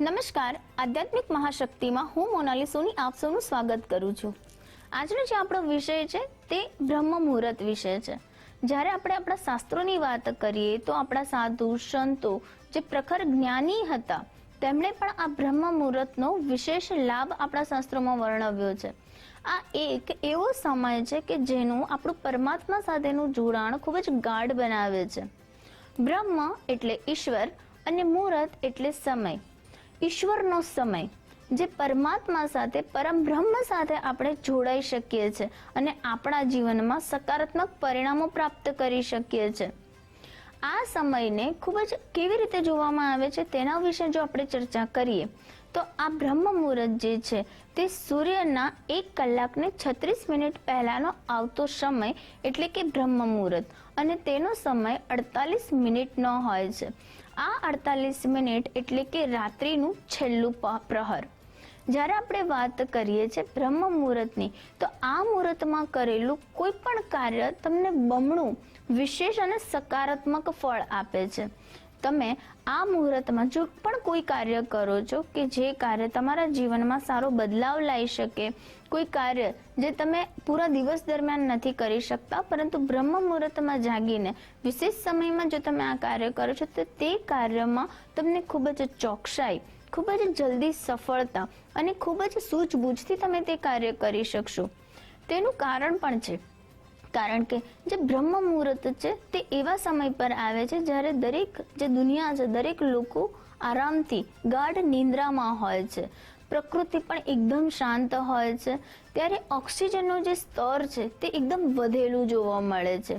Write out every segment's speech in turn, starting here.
નમસ્કાર. આધ્યાત્મિક મહાશક્તિમાં હું મોનાલી સોની આપ સૌનું સ્વાગત કરું છું. આજનો જે આપણો વિષય છે તે બ્રહ્મ મુહૂર્ત વિષય છે. જ્યારે આપણે આપણા શાસ્ત્રોની વાત કરીએ તો આપણા સાધુ, સંતો જે પ્રખર જ્ઞાની હતા, તેમણે પણ આ બ્રહ્મ મુહૂર્તનો વિશેષ લાભ આપણા શાસ્ત્રોમાં વર્ણવ્યો છે. આ એક એવો સમય છે કે જેનું આપણું પરમાત્મા સાથેનું જોડાણ ખૂબ જ ગાઢ બનાવે છે. બ્રહ્મ એટલે ઈશ્વર અને મુહૂર્ત એટલે સમય. ઈશ્વરનો સમય, જે પરમાત્મા સાથે, પરમ બ્રહ્મ સાથે આપણે જોડાઈ શકીએ છીએ અને આપણા જીવનમાં સકારાત્મક પરિણામો પ્રાપ્ત કરી શકીએ છીએ આ સમયને ખૂબ જ કેવી રીતે જોવામાં આવે છે તેના વિશે જો આપણે ચર્ચા કરીએ, તો આ બ્રહ્મ મુહૂર્ત જે છે તે સૂર્યના એક કલાકને છત્રીસ મિનિટ પહેલાનો આવતો સમય એટલે કે બ્રહ્મ મુહૂર્ત અને તેનો સમય અડતાલીસ મિનિટનો હોય છે. આ અડતાલીસ મિનિટ એટલે કે રાત્રિનું છેલ્લું પ્રહર. જ્યારે આપણે વાત કરીએ છીએ બ્રહ્મ મુહૂર્તની, તો આ મુહૂર્તમાં કરેલું કોઈ પણ કાર્ય તમને બમણું વિશેષ અને સકારાત્મક ફળ આપે છે. તમે આ મુહૂર્તમાં જો પણ કોઈ કાર્ય કરો છો કે જે કાર્ય તમારા જીવનમાં સારો બદલાવ લાવી શકે? કોઈ કાર્ય જે તમે પૂરા દિવસ દરમિયાન નથી કરી શકતા, પરંતુ બ્રહ્મ મુહૂર્તમાં જાગીને વિશેષ સમયમાં જો તમે આ કાર્ય કરો છો, તો તે કાર્યમાં તમને ખૂબ જ ચોકસાઈ, ખૂબ જ જલ્દી સફળતા અને ખૂબ જ સૂઝબૂઝથી તમે તે કાર્ય કરી શકશો. તેનું કારણ પણ છે કારણ કે જે બ્રહ્મ મુહૂર્ત છે તે એવા સમય પર આવે છે જ્યારે દરેક જે દુનિયા છે, દરેક લોકો આરામથી ગાઢ નિંદ્રામાં હોય છે. પ્રકૃતિ પણ એકદમ શાંત હોય છે. ત્યારે ઓક્સિજનનું જે સ્તર છે તે એકદમ વધેલું જોવા મળે છે.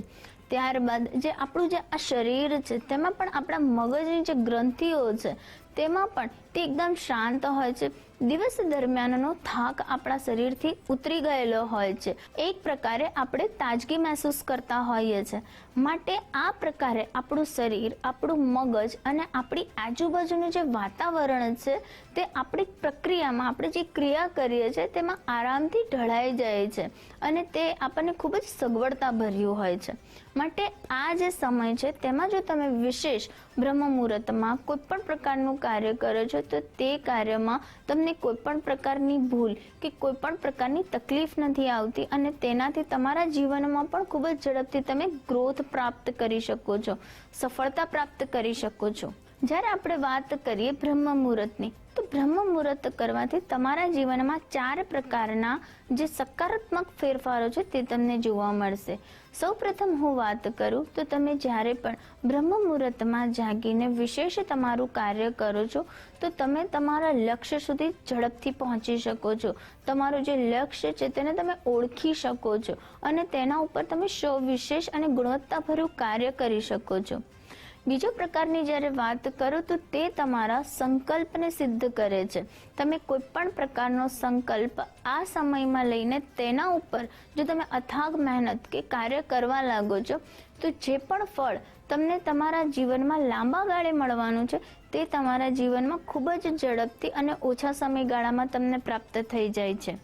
ત્યારબાદ જે આપણું જે આ શરીર છે, તેમાં પણ આપણા મગજની જે ગ્રંથિઓ છે તેમાં પણ તે એકદમ શાંત હોય છે. દિવસ દરમિયાનનો થાક આપણા શરીરથી ઉતરી ગયેલો હોય છે. એક પ્રકારે આપણે તાજગી મહેસૂસ કરતા હોઈએ છીએ માટે આ પ્રકારે આપણું શરીર, આપણું મગજ અને આપણી આજુબાજુનું જે વાતાવરણ છે, તે આપણી પ્રક્રિયામાં, આપણે જે ક્રિયા કરીએ છીએ, તેમાં આરામથી ઢળાઈ જાય છે અને તે આપણને ખૂબ જ સગવડતા ભર્યું હોય છે. માટે આ જે સમય છે, તેમાં જો તમે વિશેષ બ્રહ્મ મુહૂર્તમાં કોઈ પણ પ્રકારનું કાર્ય કરો છો, તો તે કાર્યમાં તમને કોઈ પણ પ્રકારની ભૂલ કે કોઈ પણ પ્રકારની તકલીફ નથી આવતી અને તેનાથી તમારા જીવનમાં પણ ખૂબ જ ઝડપથી તમે ગ્રોથ પ્રાપ્ત કરી શકો છો, સફળતા પ્રાપ્ત કરી શકો છો. જ્યારે આપણે વાત કરીએ બ્રહ્મ મુહૂર્તની, તો બ્રહ્મ મુહૂર્ત કરવાથી તમારા જીવનમાં ચાર પ્રકારના જે સકારાત્મક ફેરફારો છે તે તમને જોવા મળશે. સૌ પ્રથમ હું વાત કરું, તો તમે જ્યારે પણ બ્રહ્મ મુહૂર્તમાં જાગીને વિશેષ તમારું કાર્ય કરો છો, તો તમે તમારા લક્ષ્ય સુધી ઝડપથી પહોંચી શકો છો. તમારું જે લક્ષ્ય છે તેને તમે ઓળખી શકો છો અને તેના ઉપર તમે વિશેષ અને ગુણવત્તાભર્યું કાર્ય કરી શકો છો. બીજો પ્રકારની જ્યારે વાત કરો તો તે તમારા સંકલ્પને સિદ્ધ કરે છે. તમે કોઈ પણ પ્રકારનો સંકલ્પ આ સમયમાં લઈને તેના ઉપર, જો તમે અથાગ મહેનત કે કાર્ય કરવા લાગો છો, તો જે પણ ફળ તમને તમારા જીવનમાં લાંબા ગાળે મળવાનું છે, તે તમારા જીવનમાં ખૂબ જ ઝડપથી અને ઓછા સમયગાળામાં તમને પ્રાપ્ત થઈ જાય છે.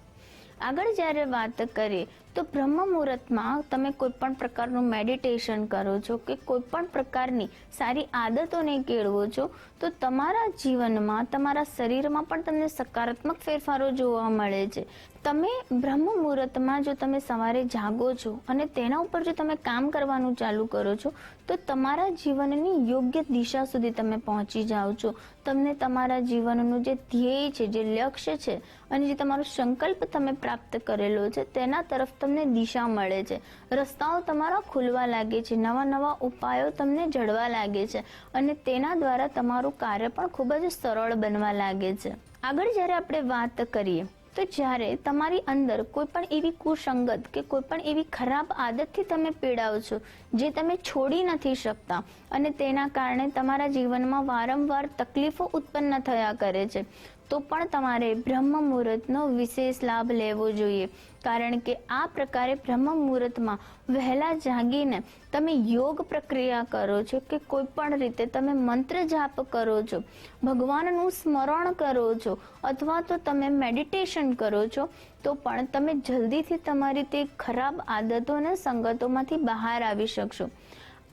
આગળ જ્યારે વાત કરીએ તો બ્રહ્મ મુહૂર્તમાં તમે કોઈ પણ પ્રકારનું મેડિટેશન કરો છો કે કોઈ પણ પ્રકારની સારી આદતોને કેળવો છો, તો તમારા જીવનમાં, તમારા શરીરમાં પણ તમને સકારાત્મક ફેરફારો જોવા મળે છે. તમે બ્રહ્મ મુહૂર્તમાં જો તમે સવારે જાગો છો અને તેના ઉપર જો તમે કામ કરવાનું ચાલુ કરો છો, તો તમારા જીવનની યોગ્ય દિશા સુધી તમે પહોંચી જાઓ છો. તમને તમારા જીવનનું જે ધ્યેય છે, જે લક્ષ્ય છે અને જે તમારો સંકલ્પ તમે પ્રાપ્ત કરેલો છે, તેના તરફ તમને દિશા મળે છે. રસ્તાઓ તમારા ખુલવા લાગે છે. નવા નવા ઉપાયો તમને જળવા લાગે છે અને તેના દ્વારા તમારું કાર્ય પણ ખૂબ જ સરળ બનવા લાગે છે. આગળ જ્યારે આપણે વાત કરીએ, તો જ્યારે તમારી અંદર કોઈ પણ એવી કુસંગત કે કોઈ પણ એવી ખરાબ આદતથી તમે પીડાવ છો, જે તમે છોડી નથી શકતા અને તેના કારણે તમારા જીવનમાં વારંવાર તકલીફો ઉત્પન્ન થયા કરે છે તો પણ તમારે બ્રહ્મ મુહૂર્તનો વિશેષ લાભ લેવો જોઈએ. કારણ કે આ પ્રકારે બ્રહ્મ મુહૂર્તમાં વહેલા જાગીને તમે યોગ પ્રક્રિયા કરો છો કે કોઈ પણ રીતે તમે મંત્ર જાપ કરો છો, ભગવાનનું સ્મરણ કરો છો અથવા તો તમે મેડિટેશન કરો છો, તો પણ તમે જલ્દીથી તમારી તે ખરાબ આદતો અને સંગતોમાંથી બહાર આવી શકશો.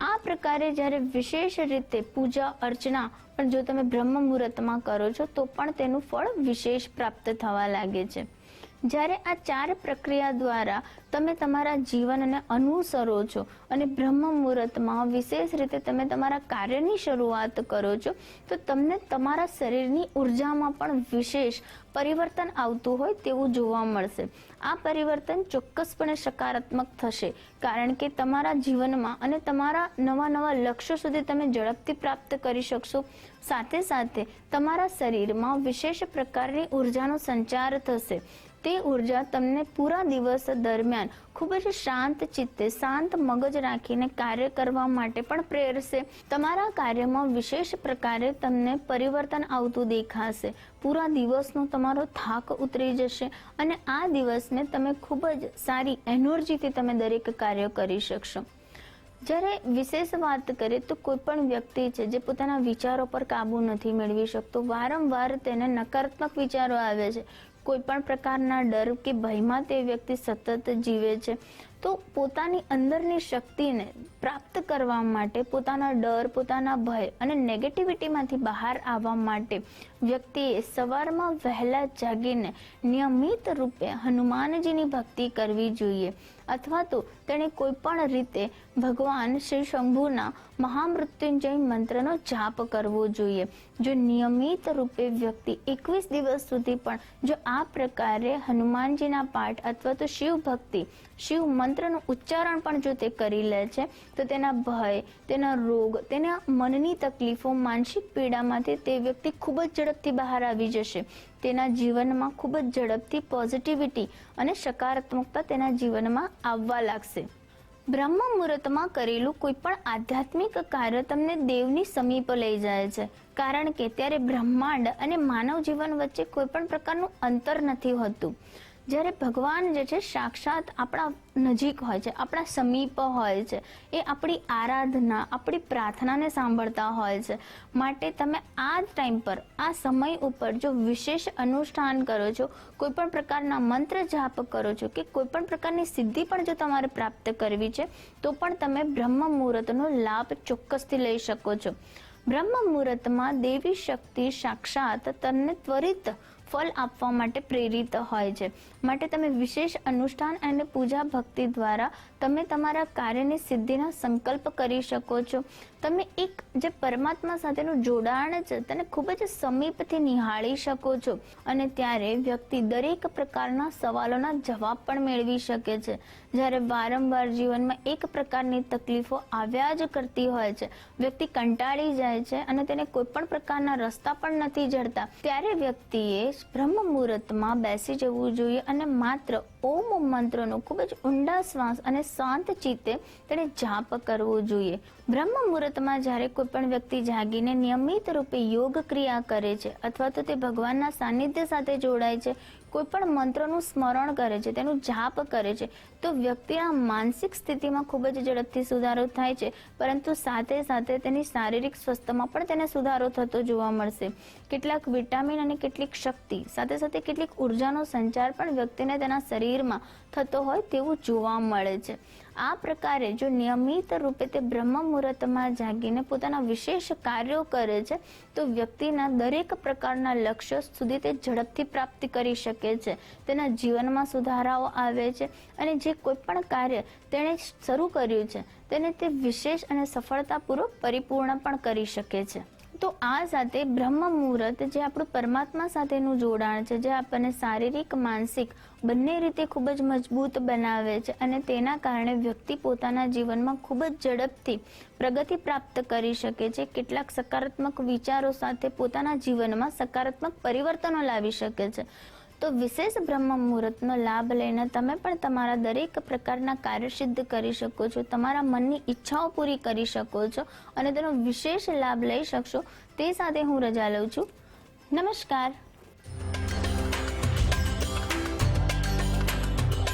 આ પ્રકારે જ્યારે વિશેષ રીતે પૂજા, અર્ચના, પણ જો તમે બ્રહ્મ મુહૂર્તમાં કરો છો, તો પણ તેનું ફળ વિશેષ પ્રાપ્ત થવા લાગે છે. જ્યારે આ ચાર પ્રક્રિયા દ્વારા તમે તમારા જીવનને અનુસરો છો અને બ્રહ્મ મુહૂર્તમાં વિશેષ રીતે તમે તમારા કાર્યની શરૂઆત કરો છો, તો તમને તમારા શરીરની ઉર્જામાં પણ વિશેષ પરિવર્તન આવતું હોય તેવું જોવા મળશે. આ પરિવર્તન ચોક્કસપણે સકારાત્મક થશે, કારણ કે તમારા જીવનમાં અને તમારા નવા નવા લક્ષ્યો સુધી તમે ઝડપથી પ્રાપ્ત કરી શકશો. સાથે સાથે તમારા શરીરમાં વિશેષ પ્રકારની ઉર્જાનો સંચાર થશે. તે ઊર્જા તમને પૂરા દિવસ દરમિયાન ખૂબ જ શાંત ચિત્તે, શાંત મગજ રાખીને કાર્ય કરવા માટે પણ પ્રેરશે. તમારા કાર્યમાં વિશેષ પ્રકારે તમને પરિવર્તન આવતું દેખાશે. પૂરા દિવસનો તમારો થાક ઉતરી જશે અને આ દિવસને તમે ખૂબ જ સારી એનર્જીથી તમે દરેક કાર્ય કરી શકશો. જ્યારે વિશેષ વાત કરીએ તો કોઈ પણ વ્યક્તિ છે જે પોતાના વિચારો પર કાબુ નથી મેળવી શકતો, વારંવાર તેને નકારાત્મક વિચારો આવે છે. કોઈ પણ પ્રકારના ડર કે ભયમાં તે વ્યક્તિ સતત જીવે છે. તો પોતાની અંદરની શક્તિને પ્રાપ્ત કરવા માટે પોતાના ડર, પોતાના ભય અને નેગેટિવિટીમાંથી બહાર આવવા માટે વ્યક્તિએ સવારમાં વહેલા જાગીને નિયમિત રૂપે હનુમાનજીની ભક્તિ કરવી જોઈએ. અથવા તો તેણે કોઈ પણ રીતે ભગવાન શ્રી શંભુના મહામૃત્યુંજય મંત્રનો જાપ કરવો જોઈએ. જો નિયમિત રૂપે વ્યક્તિ એકવીસ દિવસ સુધી પણ જો આ પ્રકારે હનુમાનજીના પાઠ અથવા તો શિવ ભક્તિ, શિવ મંત્રનું ઉચ્ચારણ પણ જો તે કરી લે છે, તો તેના ભય, તેના રોગ, તેના મનની તકલીફો, માનસિક પીડામાંથી તે વ્યક્તિ ખૂબ જ ઝડપથી બહાર આવી જશે. તેના જીવનમાં ખૂબ જ ઝડપથી પોઝિટિવિટી અને સકારાત્મકતા તેના જીવનમાં આવવા લાગશે. બ્રહ્મ મુહૂર્તમાં કરેલું કોઈ પણ આધ્યાત્મિક કાર્ય તમને દેવની સમીપ લઈ જાય છે. કારણ કે ત્યારે બ્રહ્માંડ અને માનવ જીવન વચ્ચે કોઈ પણ પ્રકારનું અંતર નથી હોતું. જ્યારે ભગવાન જે છે સાક્ષાત આપણા નજીક હોય છે, આપણા સમીપ હોય છે, એ આપણી આરાધના, આપણી પ્રાર્થનાને સાંભળતા હોય છે. માટે તમે આ ટાઈમ પર, આ સમય ઉપર જો વિશેષ અનુષ્ઠાન કરો છો કોઈ પણ પ્રકારના મંત્ર જાપ કરો છો કે કોઈ પણ પ્રકારની સિદ્ધિ પણ જો તમારે પ્રાપ્ત કરવી છે, તો પણ તમે બ્રહ્મ મુહૂર્તનો લાભ ચોક્કસથી લઈ શકો છો. બ્રહ્મ મુહૂર્તમાં દેવી શક્તિ સાક્ષાત તમને ત્વરિત ફળ આપવા માટે પ્રેરિત હોય છે. માટે તમે વિશેષ અનુષ્ઠાન અને પૂજા ભક્તિ દ્વારા તમે તમારા કાર્યની સિદ્ધિના સંકલ્પ કરી શકો છો. તમે એક જે પરમાત્મા સાથેનું જોડાણ છે તેને ખૂબ જ સમીપથી નિહાળી શકો છો અને ત્યારે વ્યક્તિ દરેક પ્રકારના સવાલોના જવાબ પણ મેળવી શકે છે. જ્યારે વારંવાર જીવનમાં એક પ્રકારની તકલીફો આવ્યા જ કરતી હોય છે, વ્યક્તિ કંટાળી જાય છે અને તેને કોઈ પણ પ્રકારના રસ્તા પણ નથી જડતા, ત્યારે વ્યક્તિએ બ્રહ્મ મુહૂર્તમાં બેસી જવું જોઈએ અને માત્ર ઓમ મંત્રનો ખૂબ જ ઊંડા શ્વાસ અને શાંત ચિત્તે તેણે જાપ કરવો જોઈએ. બ્રહ્મ મુહૂર્તમાં જ્યારે કોઈ પણ વ્યક્તિ જાગીને નિયમિત રૂપે યોગ ક્રિયા કરે છે અથવા તો તે ભગવાનના સાનિધ્ય સાથે જોડાય છે કોઈ પણ મંત્રનું સ્મરણ કરે છે, તેનું જાપ કરે છે, તો વ્યક્તિના માનસિક સ્થિતિમાં ખૂબ જ ઝડપથી સુધારો થાય છે, પરંતુ સાથે સાથે તેની શારીરિક સ્વસ્થમાં પણ તેને સુધારો થતો જોવા મળશે. કેટલાક વિટામિન અને કેટલીક શક્તિ, સાથે સાથે કેટલીક ઉર્જાનો સંચાર પણ વ્યક્તિને તેના શરીરમાં થતો હોય તેવું જોવા મળે છે. આ પ્રકારે જો નિયમિત રૂપે તે બ્રહ્મ મુહૂર્તમાં જાગીને પોતાના વિશેષ કાર્યો કરે છે, તો વ્યક્તિના દરેક પ્રકારના લક્ષ્ય સુધી તે ઝડપથી પ્રાપ્તિ કરી શકે છે. તેના જીવનમાં સુધારાઓ આવે છે અને જે કોઈ પણ કાર્ય તેણે શરૂ કર્યું છે, તેને તે વિશેષ અને સફળતાપૂર્વક પરિપૂર્ણ પણ કરી શકે છે. તો આ સાથે બ્રહ્મ મુહૂર્ત જે આપણું પરમાત્મા સાથેનું જોડાણ છે, જે આપણને શારીરિક, માનસિક બંને રીતે ખૂબ જ મજબૂત બનાવે છે અને તેના કારણે વ્યક્તિ પોતાના જીવનમાં ખૂબ જ ઝડપથી પ્રગતિ પ્રાપ્ત કરી શકે છે. કેટલાક સકારાત્મક વિચારો સાથે પોતાના જીવનમાં સકારાત્મક પરિવર્તનો લાવી શકે છે. તો વિશેષ બ્રહ્મ મુહૂર્તનો લાભ લઈને તમે પણ તમારા દરેક પ્રકારના કાર્ય સિદ્ધ કરી શકો છો, તમારા મનની ઈચ્છાઓ પૂરી કરી શકો છો અને તેનો વિશેષ લાભ લઈ શકશો. તે સાથે હું રજા લઉં છું. નમસ્કાર.